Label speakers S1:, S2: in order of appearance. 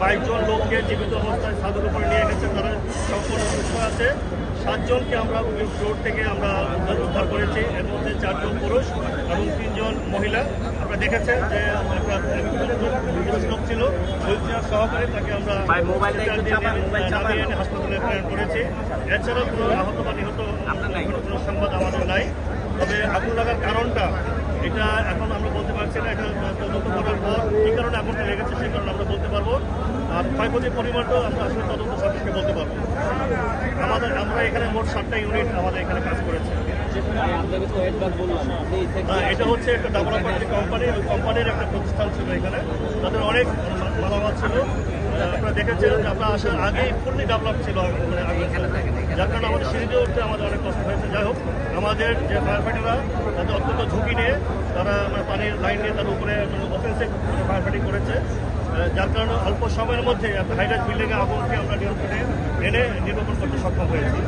S1: বাইশ জন লোককে জীবিত অবস্থায় ছাদের উপরে নিয়ে গেছে তারা সম্পূর্ণ সুস্থ আছে। সাতজনকে আমরা রোড থেকে আমরা উদ্ধার উদ্ধার করেছি এর মধ্যে চারজন পুরুষ এবং তিনজন মহিলা। আপনারা দেখেছেন যে লোক ছিল হুইল চেয়ার সহকারে তাকে আমরা হাসপাতালে প্রেরণ করেছি। এছাড়াও কোনো আহত বা নিহত কোনো সংবাদ আমাদের নাই। তবে আগুন লাগার কারণটা এটা এখন আমরা বলতে পারছি না এটা তদন্ত করার পর কী কারণে আগুনটা লেগেছে সেই কারণে আমরা ক্ষয়ক্ষতির পরিমাণটাও আমরা আসলে তদন্ত সাপেক্ষে বলতে পারব। আমাদের আমরা এখানে মোট সাতটা ইউনিট আমাদের এখানে কাজ করেছে। আহ, এটা হচ্ছে একটা ডেভেলপার যে কোম্পানি ওই কোম্পানির একটা প্রতিষ্ঠান ছিল এখানে। তাদের অনেক মালামাল ছিল। আপনারা দেখেছেন যে আমরা আসার আগেই ফুললি ডেভেলপ ছিল মানে যার কারণে আমাদের সিঁড়িতে উঠতে আমাদের অনেক কষ্ট হয়েছে। যাই হোক আমাদের যে ফায়ার ফাইটাররা তাদের অত্যন্ত ঝুঁকি নিয়ে তারা মানে পানির লাইন নিয়ে তার উপরে অফেন্সিভ ফায়ার ফাইটিং করেছে। যার কারণে অল্প সময়ের মধ্যে বিল্ডিং বিল্ডিংয়ে আগুনকে আমরা নিয়ন্ত্রণে এনে নিরূপণ করতে সক্ষম হয়েছি।